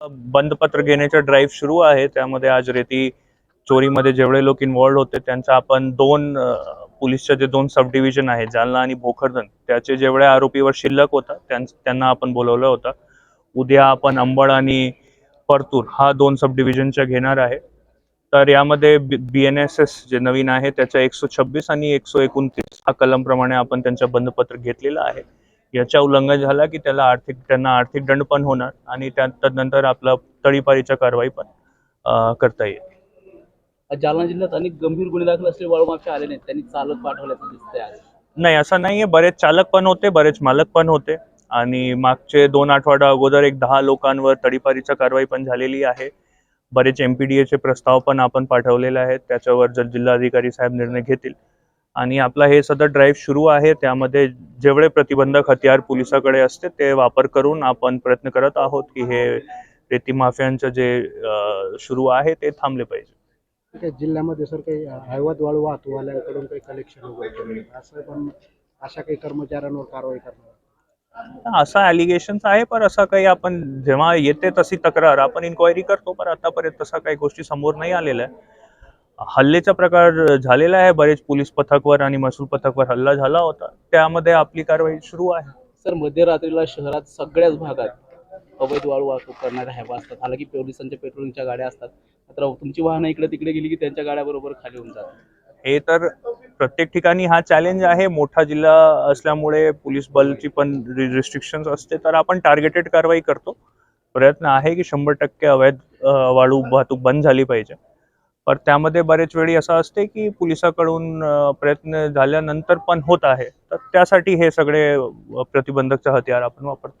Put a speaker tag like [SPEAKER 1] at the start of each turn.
[SPEAKER 1] बंदपत्र घेण्याचा ड्राईव्ह सुरू आहे. त्यामध्ये आज रेती चोरीमध्ये जेवढे लोक इन्व्हॉल्ड होते त्यांचा आपण दोन पोलीसच्या जे दोन सब डिव्हिजन आहे जालना आणि भोकरदन त्याचे जेवढे आरोपीवर शिल्लक होता त्यांना आपण बोलवलं होतं. उद्या आपण अंबड आणि परतूर हा दोन सब डिव्हिजनच्या घेणार आहे. तर यामध्ये बी एन एस एस जे नवीन आहे त्याच्या एकशे छब्बीस आणि एकशे एकोणतीस हा कलमप्रमाणे आपण त्यांचं बंदपत्र घेतलेलं आहे. याच्या उल्लंघन झाला की त्याला आर्थिक त्यांना आर्थिक दंड पण होणार आणि त्या तदनंतर आपलं तळीपारीच्या कारवाई पण करता येईल.
[SPEAKER 2] जालना जिल्ह्यात अनेक गंभीर गुन्हे दाखल असलेले वाळूमाफी आले नाहीत त्यांनी चालक पाठवल्याचं दिसतंय
[SPEAKER 1] नाही असं नाहीये. बरेच चालक पण होते बरेच मालक पण होते. आणि मागचे दोन आठवडा अगोदर एक दहा लोकांवर तडीपारीच्या कारवाई पण झालेली आहे. बरेच एम पी डी एचे प्रस्ताव पण आपण पाठवलेले आहेत. त्याच्यावर जर जिल्हाधिकारी साहेब निर्णय घेतील आणि आपला हे सध्या ड्राईव्ह सुरू आहे त्यामध्ये जेवढे प्रतिबंधक हत्यार पोलिसाकडे असते ते वापर करून आपण प्रयत्न करत आहोत की हे रेती माफियांचं जे सुरू आहे ते थांबले पाहिजे.
[SPEAKER 3] जिल्ह्यामध्ये सर काही हैवत वाळू वाहतूकवाल्यांकडून काही कलेक्शन वगैरे असं पण अशा काही कर्मचाऱ्यांवर कारवाई करणार?
[SPEAKER 1] असा अलिगेशन्स आहे पण असं काही आपण जेव्हा येते तशी तक्रार आपण इन्क्वायरी करतो पण आतापर्यंत तसा काही गोष्टी समोर नाही आलेल्या. आहे हल्लेचा प्रकार झालेला आहे. बरेच पोलीस पथकवर आणि महसूल पथकवर हल्ला झाला होता. त्यामध्ये आपली कारवाई सुरू आहे.
[SPEAKER 2] सर मध्यरात्रीला शहरात सगळ्याच भागात अवैध वाळू वाहतूक करणाऱ्या हॅवा असतात. हालाकी पोलिसांच्या पेट्रोलिंगच्या गाड्या असतात. मात्र तुमची वाहनं इकडे तिकडे गेली की त्यांच्या गाड्याबरोबर खाली होऊन जातात.
[SPEAKER 1] हे तर प्रत्येक ठिकाणी हा चॅलेंज आहे. मोठा जिल्हा असल्यामुळे पोलीस बलची पण रिस्ट्रिक्शन असते. तर आपण टार्गेटेड कारवाई करतो. प्रयत्न आहे की शंभर टक्के अवैध वाळू वाहतूक बंद झाली पाहिजे. पण त्यामध्ये बरेच वेळी असं असते की पोलिसाकडून प्रयत्न झाल्यानंतर पण होत आहे. तर त्यासाठी हे सगळे अ, प्रतिबंधकचे हत्यार आपण वापरतो.